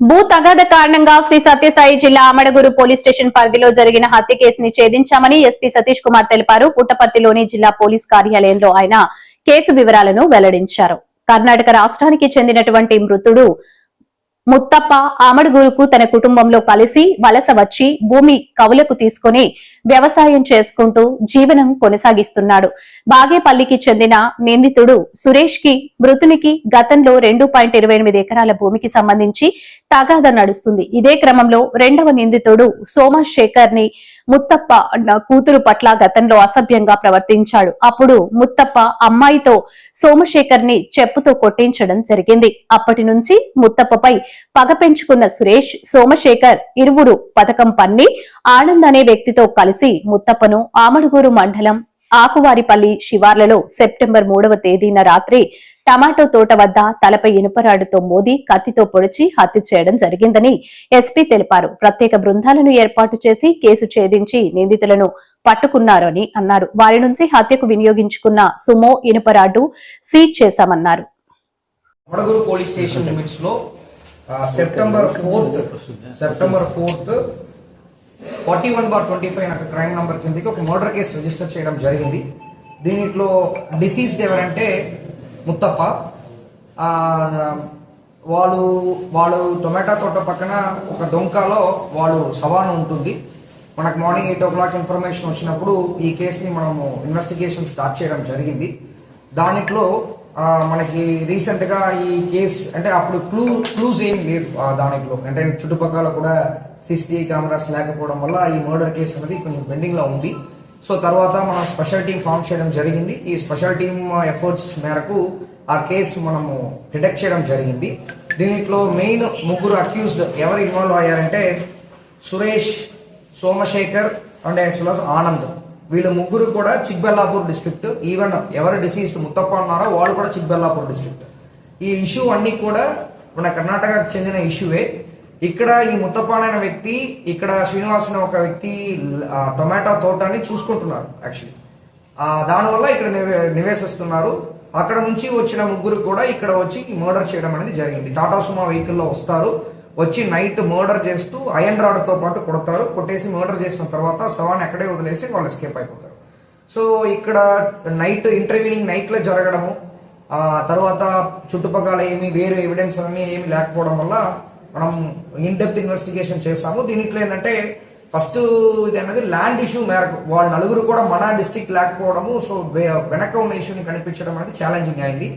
భూ తగాద కారణంగా శ్రీ సత్యసాయి జిల్లా అమడగురు పోలీస్ స్టేషన్ పరిధిలో జరిగిన హత్య కేసుని ఛేదించామని ఎస్పీ సతీష్ కుమార్ తెలిపారు. పుట్టపర్తిలోని జిల్లా పోలీస్ కార్యాలయంలో ఆయన కేసు వివరాలను వెల్లడించారు. కర్ణాటక రాష్ట్రానికి చెందినటువంటి మృతుడు ముత్తప్ప ఆమడుగూరుకు తన కుటుంబంలో కలిసి వలస వచ్చి భూమి కవులకు తీసుకుని వ్యవసాయం చేసుకుంటూ జీవనం కొనసాగిస్తున్నాడు. బాగేపల్లికి చెందిన నిందితుడు సురేష్కి మృతునికి గతంలో రెండు పాయింట్ ఇరవై ఎనిమిది ఎకరాల భూమికి సంబంధించి తగాద నడుస్తుంది. ఇదే క్రమంలో రెండవ నిందితుడు సోమశేఖర్ని ముత్తప్ప నా కూతురు పట్ల గతంలో అసభ్యంగా ప్రవర్తించాడు. అప్పుడు ముత్తప్ప అమ్మాయితో సోమశేఖర్ని చెప్పుతో కొట్టించడం జరిగింది. అప్పటి నుంచి ముత్తప్పపై పగ పెంచుకున్న సురేష్ సోమశేఖర్ ఇరువురు పథకం పన్ని ఆనంద్ అనే వ్యక్తితో కలిసి ముత్తప్పను ఆమడుగూరు మండలం ఆకువారిపల్లి శివార్లలో సెప్టెంబర్ మూడవ తేదీన రాత్రి టమాటో తోట వద్ద తలపై ఇనుపరాడుతో మోదీ కత్తితో పొడిచి హత్య చేయడం జరిగిందని ఎస్పీ తెలిపారు. ప్రత్యేక బృందాలను ఏర్పాటు చేసి కేసు ఛేదించి నిందితులను పట్టుకున్నారని అన్నారు. వారి నుంచి హత్యకు వినియోగించుకున్న సుమో ఇనుపరాడు సీజ్ చేశామన్నారు. పోలీస్ స్టేషన్ లిమిట్స్లో September fourth September fourth forty one bar twenty five అనే క్రైమ్ నంబర్ కిందకి ఒక మర్డర్ కేసు రిజిస్టర్ చేయడం జరిగింది. దీంట్లో డిసీజ్డ్ ఎవరంటే ముత్తప్ప. వాళ్ళు వాళ్ళు టొమాటో తోట పక్కన ఒక దొంకలో వాళ్ళు సవాను ఉంటుంది. మనకు morning eight o'clock information వచ్చినప్పుడు ఈ కేసుని మనము ఇన్వెస్టిగేషన్ స్టార్ట్ చేయడం జరిగింది. దాంట్లో మనకి రీసెంట్గా ఈ కేస్ అంటే అప్పుడు క్లూ క్లూస్ ఏం లేదు దానిలో అంటే చుట్టుపక్కల కూడా సీసీటీవీ కెమెరాస్ లేకపోవడం వల్ల ఈ మర్డర్ కేసు అనేది కొంచెం పెండింగ్లో ఉంది. సో తర్వాత మనం స్పెషల్ టీం ఫామ్ చేయడం జరిగింది. ఈ స్పెషల్ టీం ఎఫర్ట్స్ మేరకు ఆ కేసు మనము డిటెక్ట్ చేయడం జరిగింది. దీంట్లో మెయిన్ ముగ్గురు అక్యూజ్డ్ ఎవరు ఇన్వాల్వ్ అయ్యారంటే సురేష్ సోమశేఖర్ అండ్ యాజ్ ఆనంద్. వీళ్ళు ముగ్గురు కూడా చిక్బెల్లాపూర్ డిస్ట్రిక్ట్. ఈవెన్ ఎవరు డిసీజ్డ్ ముత్తప్ప ఉన్నారో వాళ్ళు కూడా చిక్బెల్లాపూర్ డిస్ట్రిక్ట్. ఈ ఇష్యూ అన్నీ కూడా మన కర్ణాటకకు చెందిన ఇష్యూవే ఇక్కడ ఈ ముత్తప్ప అనే వ్యక్తి ఇక్కడ శ్రీనివాస్ అనే ఒక వ్యక్తి టొమాటో తోటని చూసుకుంటున్నారు యాక్చువల్లీ దానివల్ల ఇక్కడ నివే- నివేశిస్తున్నారు. అక్కడ నుంచి వచ్చిన ముగ్గురు కూడా ఇక్కడ వచ్చి మర్డర్ చేయడం అనేది జరిగింది. టాటా సుమా వెహికల్లో వస్తారు. వచ్చి నైట్ మర్డర్ చేస్తూ అయన్ రాడ్తో పాటు కొడతారు. కొట్టేసి మర్డర్ చేసిన తర్వాత శవాన్ని అక్కడే వదిలేసి వాళ్ళు ఎస్కేప్ అయిపోతారు. సో ఇక్కడ నైట్ ఇంటర్వ్యూనింగ్ నైట్లో జరగడము ఆ తర్వాత చుట్టుపక్కల ఏమి వేరే ఎవిడెన్స్ అన్నీ ఏమి లేకపోవడం వల్ల మనం ఇన్ డెప్త్ ఇన్వెస్టిగేషన్ చేస్తాము దీనిట్లో ఏంటంటే ఫస్ట్ ఇది అనేది ల్యాండ్ ఇష్యూ మేరకు వాళ్ళ నలుగురు కూడా మన డిస్ట్రిక్ట్ లేకపోవడము సో వెనక ఉన్న ఇష్యూని కనిపించడం అనేది ఛాలెంజింగ్ అయింది.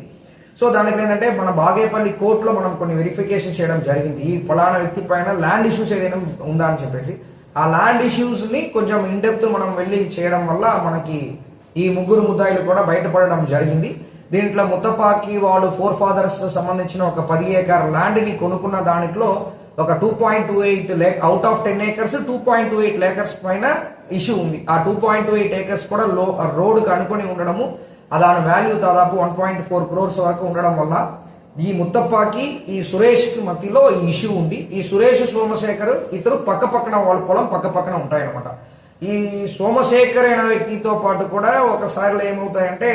సో దానికి ఏంటంటే మన బాగేపల్లి కోర్టులో మనం కొన్ని వెరిఫికేషన్ చేయడం జరిగింది. ఈ ఫలానా వ్యక్తి పైన ల్యాండ్ ఇష్యూస్ ఏదైనా ఉందా అని చెప్పేసి. ఆ ల్యాండ్ ఇష్యూస్ని కొంచెం ఇన్ డెప్త్ మనం వెళ్ళి చేయడం వల్ల మనకి ఈ ముగ్గురు ముద్దాయిలు కూడా బయటపడడం జరిగింది. దీంట్లో ముత్తపాకి వాళ్ళు ఫోర్ ఫాదర్స్ సంబంధించిన ఒక పది ఏకర్ ల్యాండ్ని కొనుక్కున్న దాంట్లో ఒక two point two eight lake out of ten acres two point two eight acres పైన ఇష్యూ ఉంది. ఆ two point two eight acres కూడా లో రోడ్కి అనుకుని ఉండడము దాని వాల్యూ దాదాపు వన్ పాయింట్ ఫోర్ క్రోర్స్ వరకు ఉండడం వల్ల ఈ ముత్తప్పకి ఈ సురేష్కి మధ్యలో ఈ ఇష్యూ ఉంది. ఈ సురేష్ సోమశేఖర్ ఇతరు పక్క పక్కన వాళ్ళ పొలం పక్క పక్కన ఉంటాయన్నమాట. ఈ సోమశేఖర్ అనే వ్యక్తితో పాటు కూడా ఒకసారిలో ఏమవుతాయంటే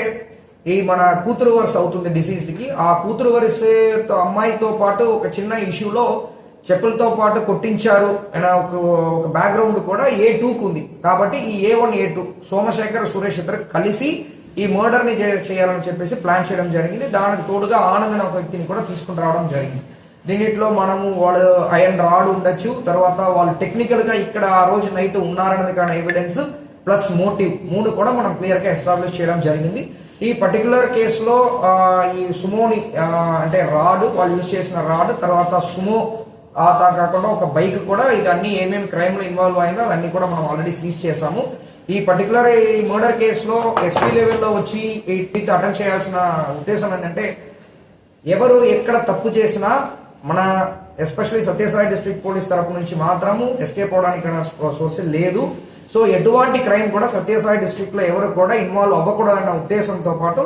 ఈ మన కూతురు వరుస అవుతుంది డిసీజ్కి ఆ కూతురు వరుసతో అమ్మాయితో పాటు ఒక చిన్న ఇష్యూలో చెప్పులతో పాటు కొట్టించారు అనే ఒక ఒక బ్యాక్గ్రౌండ్ కూడా ఏ టూకు ఉంది. కాబట్టి ఈ A one A two Somashekar Suresh ఇద్దరు కలిసి ఈ మర్డర్ని చే- చేయాలని చెప్పేసి ప్లాన్ చేయడం జరిగింది. దానికి తోడుగా ఆనంద్ అనే ఒక వ్యక్తిని కూడా తీసుకుని రావడం జరిగింది. దీనిట్లో మనము వాళ్ళు అయన్ రాడ్ ఉండొచ్చు. తర్వాత వాళ్ళు టెక్నికల్గా ఇక్కడ ఆ రోజు నైట్ ఉన్నారన్నది కానీ ఎవిడెన్స్ ప్లస్ మోటివ్ మూడు కూడా మనం క్లియర్గా ఎస్టాబ్లిష్ చేయడం జరిగింది. ఈ పర్టికులర్ కేసులో ఈ సుమోని అంటే రాడ్ వాళ్ళు యూజ్ చేసిన రాడ్ తర్వాత సుమో తా కాకుండా ఒక బైక్ కూడా ఇది అన్ని ఏమేమి క్రైమ్లో ఇన్వాల్వ్ అయిందో అన్ని కూడా మనం ఆల్రెడీ సీజ్ చేసాము ఈ పర్టికులర్ ఈ మర్డర్ కేసులో ఎస్పీ లెవెల్లో వచ్చి ఈ అటెండ్ చేయాల్సిన ఉద్దేశం ఏంటంటే ఎవరు ఎక్కడ తప్పు చేసినా మన ఎస్పెషల్లీ సత్యసాయి డిస్ట్రిక్ట్ పోలీస్ తరపు నుంచి మాత్రము ఎస్కేప్ అవడానికి సోర్స్ లేదు. సో ఎటువంటి క్రైమ్ కూడా సత్యసాయి డిస్ట్రిక్ట్లో ఎవరు కూడా ఇన్వాల్వ్ అవ్వకూడదన్న ఉద్దేశంతో పాటు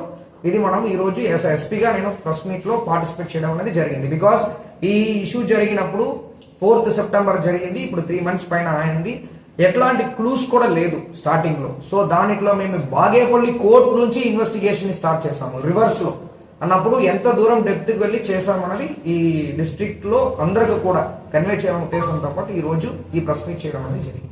ఇది మనం ఈ రోజు ఎస్పీగా నేను ప్రెస్ మీట్లో పార్టిసిపేట్ చేయడం అనేది జరిగింది. బికాస్ ఈ ఇష్యూ జరిగినప్పుడు ఫోర్త్ సెప్టెంబర్ జరిగింది. ఇప్పుడు త్రీ మంత్స్ పైన అయింది. ఎట్లాంటి క్లూస్ కూడా లేదు స్టార్టింగ్లో సో దానిట్లో మేము బాగేపల్లి కోర్ట్ నుంచి ఇన్వెస్టిగేషన్ స్టార్ట్ చేసాము రివర్స్లో అన్నప్పుడు ఎంత దూరం డెప్త్కి వెళ్ళి చేశామన్నది ఈ డిస్ట్రిక్ట్లో కూడా కన్వే చేయడం ఉద్దేశంతో పాటు ఈ రోజు ఈ ప్రశ్న చేయడం అనేది జరిగింది.